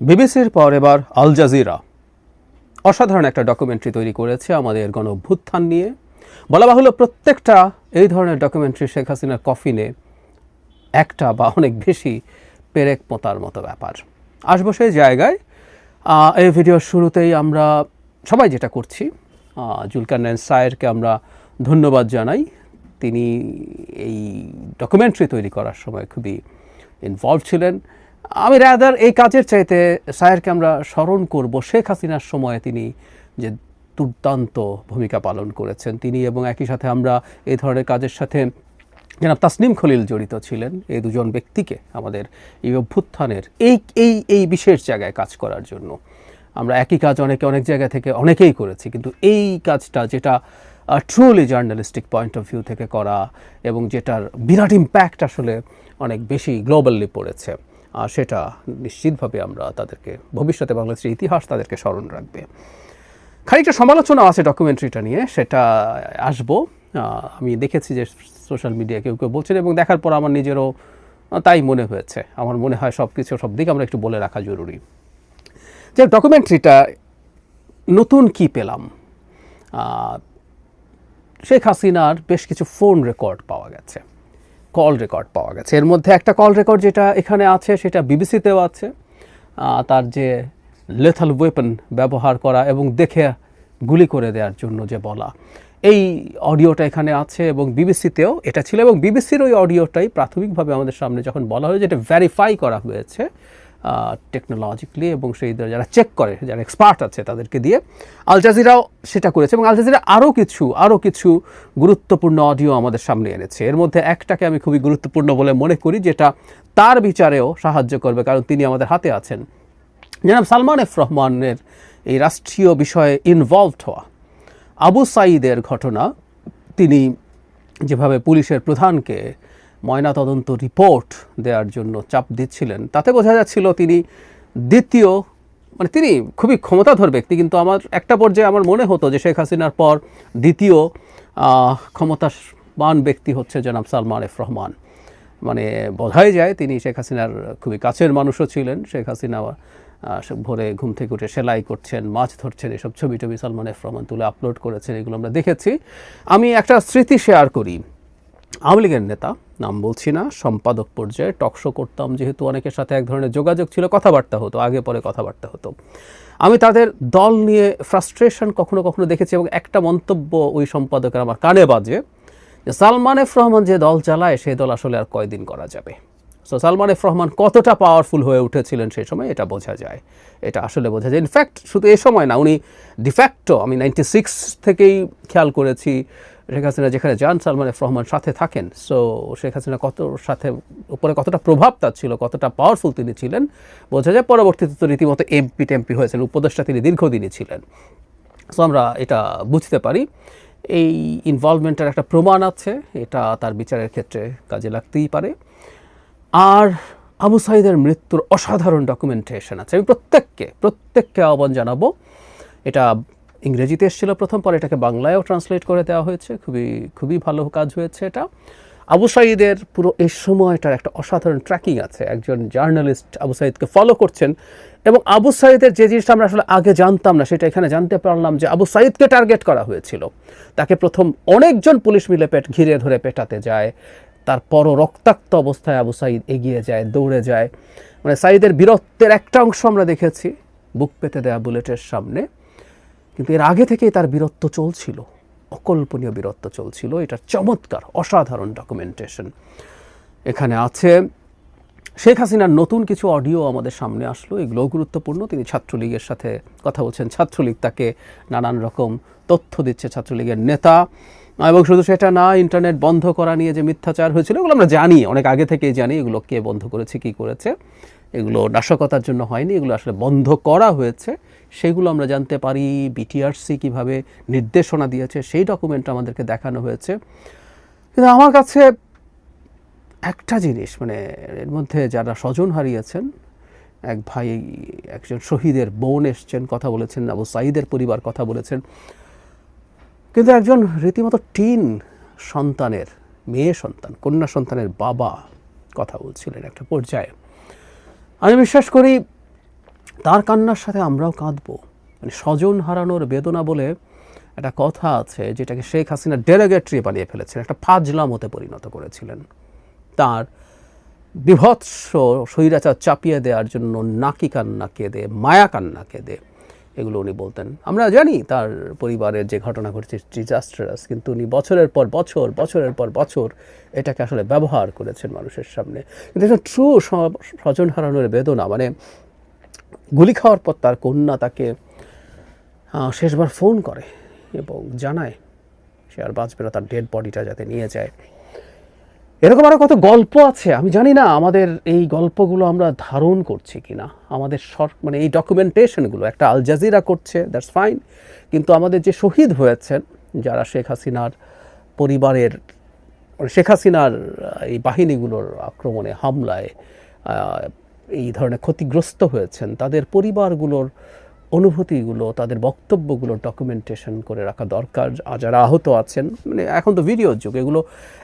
বিবিসির পর এবার আল জাজিরা। অসাধারণ একটা ডকুমেন্টারি তৈরি করেছে আমাদের গণ নিয়ে। বলা বাহুল্য প্রত্যেকটা এই ধরনের ডকুমেন্টারি শেখ হাসিনার কফিনে একটা বা অনেক বেশি পেরেক পোতার মতো ব্যাপার। আসব সেই জায়গায়। এই ভিডিওর শুরুতেই আমরা সবাই যেটা করছি আহ, জুলকার নাইন সায়েরকে আমরা ধন্যবাদ জানাই। তিনি এই ডকুমেন্টারি তৈরি করার সময় খুবই ইনভলভ ছিলেন। আমি রাদার এই কাজের চাইতে সায়েরকে আমরা স্মরণ করব শেখ হাসিনার সময়ে তিনি যে দুর্দান্ত ভূমিকা পালন করেছেন। তিনি এবং একই সাথে আমরা এই ধরনের কাজের সাথে জনাব তাসনিম খলিল জড়িত ছিলেন। এই দুজন ব্যক্তিকে আমাদের এই অভ্যুত্থানের এই এই এই বিশেষ জায়গায় কাজ করার জন্য। আমরা একই কাজ অনেকে অনেক জায়গা থেকে অনেকেই করেছি, কিন্তু এই কাজটা যেটা truly journalistic point of view থেকে করা এবং যেটার বিরাট ইম্প্যাক্ট আসলে অনেক বেশি গ্লোবালি পড়েছে। সেটা নিশ্চিতভাবে আমরা তাদেরকে, ভবিষ্যতে বাংলাদেশের ইতিহাস তাদেরকে স্মরণ রাখবে। খানিকটা সমালোচনা আছে ডকুমেন্টারিটা নিয়ে, সেটা আসব। আমি দেখেছি যে সোশ্যাল মিডিয়া কেউ কেউ বলছেন এবং দেখার পর আমার নিজেরও তাই মনে হয়েছে। আমার মনে হয় সব কিছু সব দিকে আমরা একটু বলে রাখা জরুরি। যে ডকুমেন্টারিটা নতুন কি পেলাম? শেখ হাসিনার বেশ কিছু ফোন রেকর্ড পাওয়া গেছে। কল রেকর্ড পাওয়া গেছে। এর মধ্যে একটা কল রেকর্ড যেটা এখানে আছে, সেটা বিবিসিতেও আছে। তার যে লেথাল ওয়েপন ব্যবহার করা এবং দেখে গুলি করে দেওয়ার জন্য যে বলা। এই অডিওটা এখানে আছে এবং বিবিসিতেও এটা ছিল এবং বিবিসির ওই অডিওটাই প্রাথমিকভাবে আমাদের সামনে যখন বলা হয়েছে এটা ভ্যারিফাই করা হয়েছে টেকনোলজিক্যালি এবং সেই যারা চেক করে, যারা এক্সপার্ট আছে তাদেরকে দিয়ে আল জাজিরাও সেটা করেছে এবং আল জাজিরা আরও কিছু আরও কিছু গুরুত্বপূর্ণ অডিও আমাদের সামনে এনেছে। এর মধ্যে একটাকে আমি খুবই গুরুত্বপূর্ণ বলে মনে করি, যেটা তার বিচারেও সাহায্য করবে, কারণ তিনি আমাদের হাতে আছেন। জনাব সালমান এফ রহমানের এই রাষ্ট্রীয় বিষয়ে ইনভলভড হওয়া আবু সাঈদের ঘটনা, তিনি যেভাবে পুলিশের প্রধানকে ময়নাতদন্ত রিপোর্ট দেওয়ার জন্য চাপ দিচ্ছিলেন। তাতে বোঝা যাচ্ছিল তিনি দ্বিতীয় মানে তিনি খুবই ক্ষমতাধর ব্যক্তি, কিন্তু আমার একটা পর্যায়ে আমার মনে হতো যে শেখ হাসিনার পর দ্বিতীয় ক্ষমতাবান ব্যক্তি হচ্ছে জনাব সালমান এফ রহমান। মানে বোঝাই যায় তিনি শেখ হাসিনার খুবই কাছের মানুষও ছিলেন। শেখ হাসিনা ভোরে ঘুম থেকে উঠে সেলাই করছেন, মাছ ধরছেন, এসব ছবি টবি সালমান এফ রহমান তুলে আপলোড করেছেন, এগুলো আমরা দেখেছি। আমি একটা স্মৃতি শেয়ার করি। আওয়ামী লীগের নেতা, নাম বলছি না, সম্পাদক পর্যায়ে টকশো করতাম, যেহেতু অনেকের সাথে এক ধরনের যোগাযোগ ছিল, কথাবার্তা হতো, আগে পরে কথাবার্তা হতো। আমি তাদের দল নিয়ে ফ্রাস্ট্রেশন কখনো কখনো দেখেছি এবং একটা মন্তব্য ওই সম্পাদকের আমার কানে বাজে যে, সালমান এফ রহমান যে দল চালায়, সেই দল আসলে আর কয়দিন করা যাবে? সো সালমান এফ রহমান কতটা পাওয়ারফুল হয়ে উঠেছিলেন সেই সময়, এটা বোঝা যায়। এটা আসলে বোঝা যায়। ইনফ্যাক্ট শুধু এই সময় না, উনি ডিফ্যাক্টো আমি নাইনটি সিক্স থেকেই খেয়াল করেছি শেখ হাসিনা যেখানে যান, সালমান এফ রহমান সাথে থাকেন। সো শেখ হাসিনা কত সাথে, উপরে কতটা প্রভাব তার ছিল, কতটা পাওয়ারফুল তিনি ছিলেন, বোঝা যায় পরবর্তীতে তো রীতিমতো এমপি টেমপি হয়েছেন, উপদেষ্টা তিনি দীর্ঘদিনই ছিলেন। সো আমরা এটা বুঝতে পারি। এই ইনভলভমেন্টের একটা প্রমাণ আছে, এটা তার বিচারের ক্ষেত্রে কাজে লাগতেই পারে। আর আবু সাইদের মৃত্যুর অসাধারণ ডকুমেন্টেশন আছে। আমি প্রত্যেককে প্রত্যেককে আহ্বান জানাব। এটা ইংরেজিতে এসেছিল প্রথম, পরে এটাকে বাংলায়ও ট্রান্সলেট করে দেওয়া হয়েছে। খুবই খুবই ভালো কাজ হয়েছে এটা। আবু সাইদের পুরো এই সময়টার একটা অসাধারণ ট্র্যাকিং আছে। একজন জার্নালিস্ট আবু সাইদকে ফলো করছেন এবং আবু সাইদের যে জিনিসটা আমরা আসলে আগে জানতাম না, সেটা এখানে জানতে পারলাম যে আবু সাইদকে টার্গেট করা হয়েছিল। তাকে প্রথম অনেকজন পুলিশ মিলে পেট, ঘিরে ধরে পেটাতে যায়। তারপরও রক্তাক্ত অবস্থায় আবু সাইদ এগিয়ে যায়, দৌড়ে যায়। মানে সাইদের বীরত্বের একটা অংশ আমরা দেখেছি। বুক পেতে দেয়া বুলেটের সামনে। কিন্তু এর আগে থেকেই তার বীরত্ব চলছিল, অকল্পনীয় বীরত্ব চলছিল। এটা চমৎকার, অসাধারণ ডকুমেন্টেশন এখানে আছে, শেখ হাসিনার নতুন কিছু অডিও আমাদের সামনে আসলো, এগুলোও গুরুত্বপূর্ণ। তিনি ছাত্রলীগের সাথে কথা বলছেন। ছাত্রলীগ তাকে নানান রকম তথ্য দিচ্ছে, ছাত্রলীগের নেতা। এবং শুধু সেটা না ইন্টারনেট বন্ধ করা নিয়ে যে মিথ্যাচার হয়েছিল, এগুলো আমরা জানি, অনেক আগে থেকেই জানি, এগুলো কে বন্ধ করেছে, কি করেছে। এগুলো নাশকতার জন্য হয়নি, এগুলো আসলে বন্ধ করা হয়েছে। সেগুলো আমরা জানতে পারি বিটিআরসি কীভাবে নির্দেশনা দিয়েছে, সেই ডকুমেন্ট আমাদেরকে দেখানো হয়েছে। কিন্তু আমার কাছে একটা জিনিস মানে এর মধ্যে যারা স্বজন হারিয়েছেন, এক ভাই, একজন শহীদের বোন এসছেন, কথা বলেছেন, আবু সাইদের পরিবার কথা বলেছেন। কিন্তু একজন রীতিমতো টিন সন্তানের, মেয়ে সন্তান, কন্যা সন্তানের বাবা কথা বলছিলেন একটা পর্যায়ে। আমি বিশ্বাস করি তার কান্নার সাথে আমরাও কাঁদবো। মানে স্বজন হারানোর বেদনা বলে একটা কথা আছে, যেটাকে শেখ হাসিনা ডেলিগেটরি বানিয়ে ফেলেছিলেন, একটা ফাজলামতে পরিণত করেছিলেন। তার বিভৎস স্বৈরাচার চাপিয়ে দেওয়ার জন্য নাকি কান্না কেঁদে, মায়া কান্না কেঁদে, এগুলো উনি বলতেন। আমরা জানি তার পরিবারের যে ঘটনা ঘটেছে ডিজাস্টারাস কিন্তু উনি বছরের পর বছর, বছরের পর বছর এটাকে আসলে ব্যবহার করেছেন মানুষের সামনে। কিন্তু এটা ট্রু স্বজন হারানোর বেদনা মানে গুলি খাওয়ার পর তার কন্যা তাকে শেষবার ফোন করে এবং জানায় সে আর বাঁচবে না, তার ডেড বডিটা যাতে নিয়ে যায়। এরকম আরও কত গল্প আছে, আমি জানি না আমাদের এই গল্পগুলো আমরা ধারণ করছি কি না আমাদের সর মানে এই ডকুমেন্টেশনগুলো একটা আল জাজিরা করছে দ্যাটস ফাইন কিন্তু আমাদের যে শহীদ হয়েছেন, যারা শেখ হাসিনার পরিবারের মানে শেখ হাসিনার এই বাহিনীগুলোর আক্রমণে, হামলায় এই ধরনের ক্ষতিগ্রস্ত হয়েছেন, তাদের পরিবারগুলোর অনুভূতিগুলো, তাদের বক্তব্যগুলো ডকুমেন্টেশন করে রাখা দরকার। আর যারা আহত আছেন মানে এখন তো ভিডিওর যুগ, এগুলো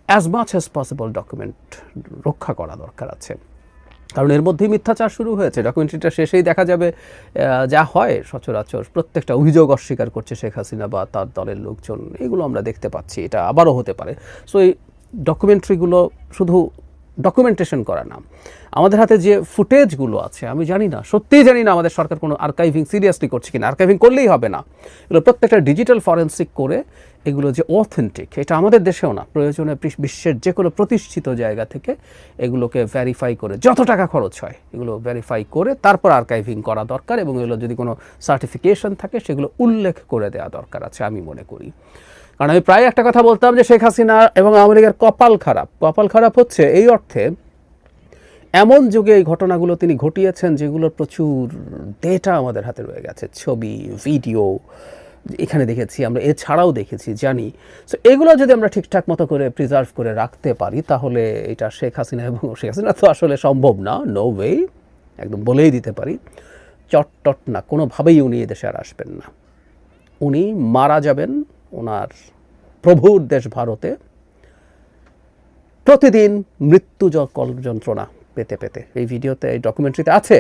as much as possible document রক্ষা করা দরকার আছে। কারণ এর মধ্যেই মিথ্যাচার শুরু হয়েছে ডকুমেন্টারিটা শেষেই দেখা যাবে যা হয় সচরাচর প্রত্যেকটা অভিযোগ অস্বীকার করছে শেখ হাসিনা বা তার দলের লোকজন, এগুলো আমরা দেখতে পাচ্ছি, এটা আবারও হতে পারে। সো এই ডকুমেন্টারিগুলো শুধু ডকুমেন্টেশন করা না আমাদের হাতে যে ফুটেজগুলো আছে, আমি জানি না, সত্যিই জানি না আমাদের সরকার কোনো আর্কাইভিং সিরিয়াসলি করছে কিনা। আর্কাইভিং করলেই হবে না। এগুলো প্রত্যেকটা ডিজিটাল ফরেন্সিক করে এগুলো যে অথেন্টিক এটা আমাদের দেশেও না, প্রয়োজনে বিশ্বের যে কোনো প্রতিষ্ঠিত জায়গা থেকে এগুলোকে ভেরিফাই করে যত টাকা খরচ হয়, এগুলো ভেরিফাই করে তারপর আর্কাইভিং করা দরকার এবং এগুলো যদি কোনো সার্টিফিকেশন থাকে, সেগুলো উল্লেখ করে দেওয়া দরকার আছে, আমি মনে করি। কারণ আমি প্রায় একটা কথা বলতাম যে শেখ হাসিনা এবং আওয়ামী লীগের কপাল খারাপ। কপাল খারাপ হচ্ছে এই অর্থে এমন যুগে এই ঘটনাগুলো তিনি ঘটিয়েছেন যেগুলোর প্রচুর ডেটা আমাদের হাতে রয়ে গেছে। ছবি ভিডিও এখানে দেখেছি আমরা, এছাড়াও দেখেছি, জানি। সো এগুলো যদি আমরা ঠিকঠাক মতো করে প্রিজার্ভ করে রাখতে পারি, তাহলে এটা শেখ হাসিনা এবং শেখ হাসিনা তো আসলে সম্ভব না। নো ওয়ে একদম বলেই দিতে পারি। চটটট না, কোনোভাবেই উনি এদেশে আর আসবেন না। উনি মারা যাবেন ওনার প্রভুর দেশ ভারতে প্রতিদিন মৃত্যু যন্ত্রণা পেতে পেতে। এই ভিডিওতে, এই ডকুমেন্টারিতে আছে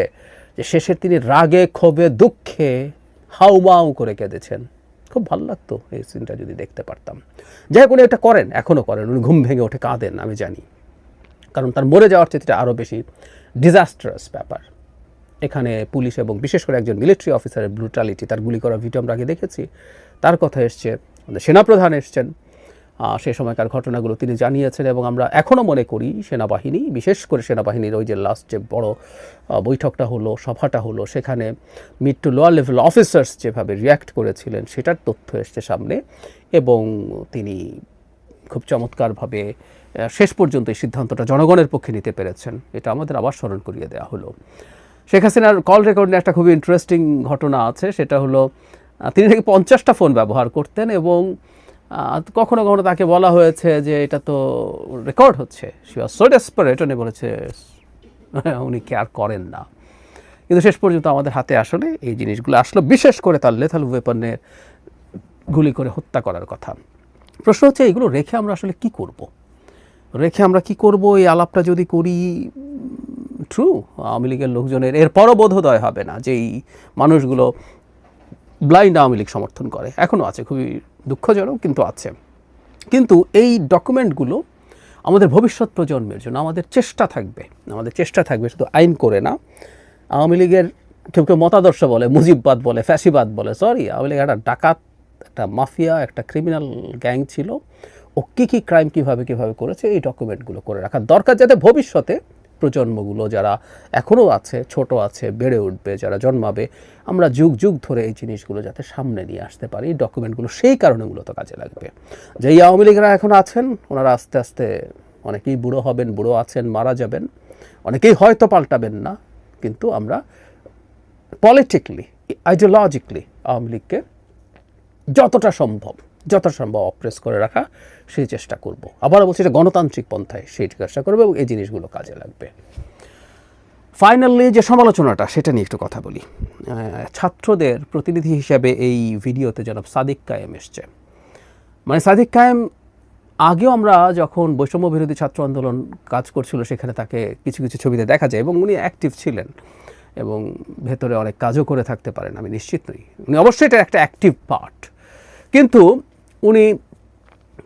যে শেষে তিনি রাগে, ক্ষোভে, দুঃখে হাউমাউ করে কেঁদেছেন। খুব ভালো লাগতো এই সিনটা যদি দেখতে পারতাম। যাই হোক, উনি এটা করেন এখনও করেন। উনি ঘুম ভেঙে ওঠে কাঁদেন, আমি জানি। কারণ তার মরে যাওয়ার চেয়ে আরও বেশি ডিজাস্টারাস ব্যাপার। এখানে পুলিশ এবং বিশেষ করে একজন মিলিটারি অফিসারের ব্রুটালিটি তার গুলি করা ভিডিও আমরা আগে দেখেছি। তার কথা এসছে আমাদের সেনাপ্রধান এসছেন। সে সময়কার ঘটনাগুলো তিনি জানিয়েছেন এবং আমরা এখনও মনে করি সেনাবাহিনী, বিশেষ করে সেনাবাহিনীর ওই যে লাস্ট যে বড় বৈঠকটা হলো, সভাটা হলো, সেখানে mid to lower level officers যেভাবে রিয়্যাক্ট করেছিলেন সেটার তথ্য এসছে সামনে এবং তিনি খুব চমৎকারভাবে শেষ পর্যন্ত এই সিদ্ধান্তটা জনগণের পক্ষে নিতে পেরেছেন। এটা আমাদের আবার স্মরণ করিয়ে দেওয়া হলো। শেখ হাসিনার কল রেকর্ডে একটা খুবই ইন্টারেস্টিং ঘটনা আছে, সেটা হলো তিনি নাকি পঞ্চাশটা ফোন ব্যবহার করতেন এবং কখনো কখনো তাকে বলা হয়েছে যে এটা তো রেকর্ড হচ্ছে। সি ওয়াজ সো ডেসপারেট উনি বলেছে উনি কেয়ার করেন না। কিন্তু শেষ পর্যন্ত আমাদের হাতে আসলে এই জিনিসগুলো আসলো, বিশেষ করে তার লেথাল ওয়েপনের গুলি করে হত্যা করার কথা। প্রশ্ন হচ্ছে, এগুলো রেখে আমরা আসলে কি করব? রেখে আমরা কি করব? এই আলাপটা যদি করি ট্রু আওয়ামী লীগের লোকজনের এরপরও বোধোদয় হবে না যে এই মানুষগুলো ব্লাইন্ড আওয়ামী লীগ সমর্থন করে। এখনও আছে, খুবই দুঃখজনক, কিন্তু আছে। কিন্তু এই ডকুমেন্টগুলো আমাদের ভবিষ্যৎ প্রজন্মের জন্য, আমাদের চেষ্টা থাকবে, আমাদের চেষ্টা থাকবে, শুধু আইন করে না। আওয়ামী লীগের কেউ কেউ মতাদর্শ বলে, মুজিববাদ বলে, ফ্যাসিবাদ বলে, সরি, আওয়ামী লীগ একটা ডাকাত, একটা মাফিয়া, একটা ক্রিমিনাল গ্যাং ছিল। ও কী কী ক্রাইম কীভাবে কীভাবে করেছে, এই ডকুমেন্টগুলো করে রাখা দরকার যাতে ভবিষ্যতে প্রজন্মগুলো যারা এখনও আছে, ছোট আছে, বেড়ে উঠবে, যারা জন্মাবে, আমরা যুগ যুগ ধরে এই জিনিসগুলো যাতে সামনে নিয়ে আসতে পারি ডকুমেন্টগুলো সেই কারণে মূলত কাজে লাগবে। যেই আওয়ামী লীগরা এখন আছেন, ওনারা আস্তে আস্তে অনেকেই বুড়ো হবেন, বুড়ো আছেন, মারা যাবেন। অনেকেই হয়তো পাল্টাবেন না, কিন্তু আমরা পলিটিক্যালি আইডিওলজিক্যালি আওয়ামী লীগকে যতটা সম্ভব যতটা সম্ভব অপ্রেস করে রাখা, সেই চেষ্টা করব। আবারও বলছি, এটা গণতান্ত্রিক পন্থায় সেই চেষ্টা করব এবং এই জিনিসগুলো কাজে লাগবে। ফাইনালি যে সমালোচনাটা, সেটা নিয়ে একটু কথা বলি। ছাত্রদের প্রতিনিধি হিসেবে এই ভিডিওতে জনাব সাদিক কায়েম এসছে। মানে সাদিক কায়েম, আগেও আমরা যখন বৈষম্য বিরোধী ছাত্র আন্দোলন কাজ করছিল, সেখানে তাকে কিছু কিছু ছবিতে দেখা যায় এবং উনি অ্যাক্টিভ ছিলেন এবং ভেতরে অনেক কাজও করে থাকতে পারেন, আমি নিশ্চিত নই। উনি অবশ্যই এটা একটা অ্যাক্টিভ পার্ট কিন্তু উনি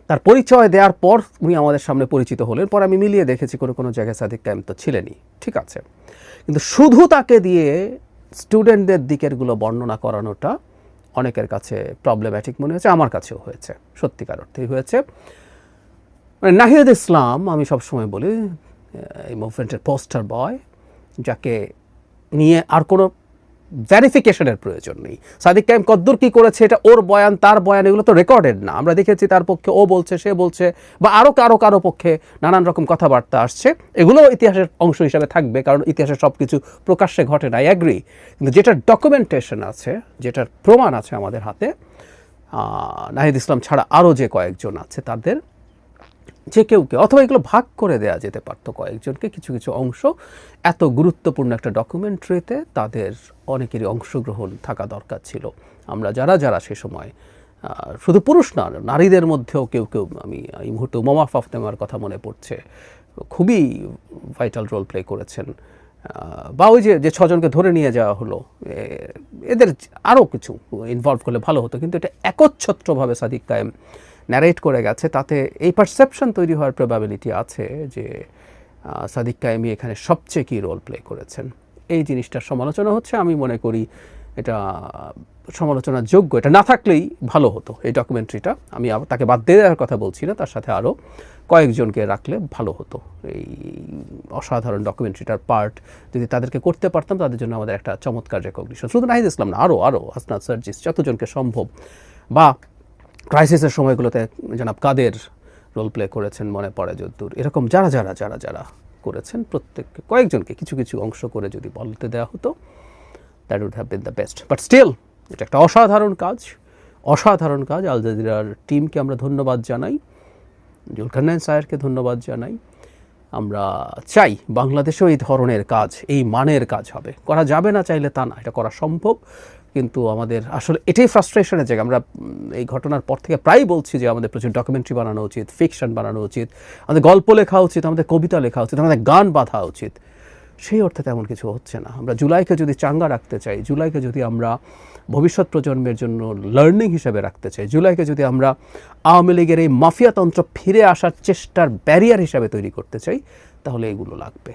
তার পরিচয় দেওয়ার পর উনি আমাদের সামনে পরিচিত হলেন। পর আমি মিলিয়ে দেখেছি কোনো কোনো জায়গায় সাদিক কায়েম তো ছিলেনই। ঠিক আছে। কিন্তু শুধু তাকে দিয়ে স্টুডেন্টদের দিকেরগুলো বর্ণনা করানোটা অনেকের কাছে প্রবলেম্যাটিক মনে হয়েছে, আমার কাছেও হয়েছে। সত্যিকার অর্থেই হয়েছে। মানে নাহিদ ইসলাম, আমি সবসময় বলি এই মুভমেন্টের পোস্টার বয় যাকে নিয়ে আর কোনো ভ্যারিফিকেশনের প্রয়োজন নেই। সাদিক কাইম কদ্দুর কি করেছে, এটা ওর বয়ান, তার বয়ান, এগুলো তো রেকর্ডেড না। আমরা দেখেছি তার পক্ষে ও বলছে, সে বলছে, বা আরও কারও কারও পক্ষে নানান রকম কথাবার্তা আসছে। এগুলো ইতিহাসের অংশ হিসাবে থাকবে, কারণ ইতিহাসে সব কিছু প্রকাশ্যে ঘটে না। অ্যাগ্রি কিন্তু যেটার ডকুমেন্টেশন আছে, যেটার প্রমাণ আছে আমাদের হাতে নাহিদ ইসলাম ছাড়া আরও যে কয়েকজন আছে তাদের যে কেউ কেউ, অথবা এগুলো ভাগ করে দেওয়া যেতে পারতো কয়েকজনকে, কিছু কিছু অংশ। এত গুরুত্বপূর্ণ একটা ডকুমেন্টারিতে তাদের অনেকেরই অংশগ্রহণ থাকা দরকার ছিল। আমরা যারা যারা সে সময় শুধু পুরুষ না, নারীদের মধ্যেও কেউ কেউ, আমি এই মুহূর্তে মোমা ফাফতেমার কথা মনে পড়ছে, খুবই ভাইটাল রোল প্লে করেছেন। বা ওই যে যে ছজনকে ধরে নিয়ে যাওয়া হলো এদের আরও কিছু ইনভলভ করলে ভালো হতো, কিন্তু এটা একচ্ছত্রভাবে সাদিক কায়েম। ন্যারেট করে গেছে, তাতে এই পারসেপশন তৈরি হওয়ার প্রবাবিলিটি আছে যে সাদিক কায়েমি এখানে সবচেয়ে কী রোল প্লে করেছেন। এই জিনিসটার সমালোচনা হচ্ছে, আমি মনে করি এটা সমালোচনার যোগ্য। এটা না থাকলেই ভালো হতো এই ডকুমেন্টারিটা আমি তাকে বাদ দিয়ে দেওয়ার কথা বলছি না, তার সাথে আরও কয়েকজনকে রাখলে ভালো হতো। এই অসাধারণ ডকুমেন্টারিটার পার্ট যদি তাদেরকে করতে পারতাম, তাদের জন্য আমাদের একটা চমৎকার রেকগনিশন শুধু নাহিদ ইসলাম না আরও আরও হাসনাত সার্জিস, যতজনকে সম্ভব। বা ক্রাইসিসের সময়গুলোতে জনাব কাদের রোল প্লে করেছেন মনে পড়ে যদ্দূর। এরকম যারা যারা যারা যারা করেছেন প্রত্যেককে কয়েকজনকে কিছু কিছু অংশ করে যদি বলতে দেওয়া হতো that would have been the best but still এটা একটা অসাধারণ কাজ অসাধারণ কাজ। আল জাজিরার টিমকে আমরা ধন্যবাদ জানাই জুলকান্নাইন সায়েরকে ধন্যবাদ জানাই। আমরা চাই বাংলাদেশেও এই ধরনের কাজ, এই মানের কাজ হবে। করা যাবে না, চাইলে তা না, এটা করা সম্ভব। কিন্তু আমাদের আসলে এটাই ফ্রাস্ট্রেশনের জায়গা। আমরা এই ঘটনার পর থেকে প্রায় বলছি যে আমাদের প্রচুর ডকুমেন্টারি বানানো উচিত ফিকশন বানানো উচিত, আমাদের গল্প লেখা উচিত, আমাদের কবিতা লেখা উচিত, আমাদের গান বাঁধা উচিত। সেই অর্থে তেমন কিছু হচ্ছে না। আমরা জুলাইকে যদি চাঙ্গা রাখতে চাই, জুলাইকে যদি আমরা ভবিষ্যৎ প্রজন্মের জন্য লার্নিং হিসেবে রাখতে চাই, জুলাইকে যদি আমরা আওয়ামী লীগের এই মাফিয়াতন্ত্র ফিরে আসার চেষ্টার ব্যারিয়ার হিসাবে তৈরি করতে চাই, তাহলে এগুলো লাগবে।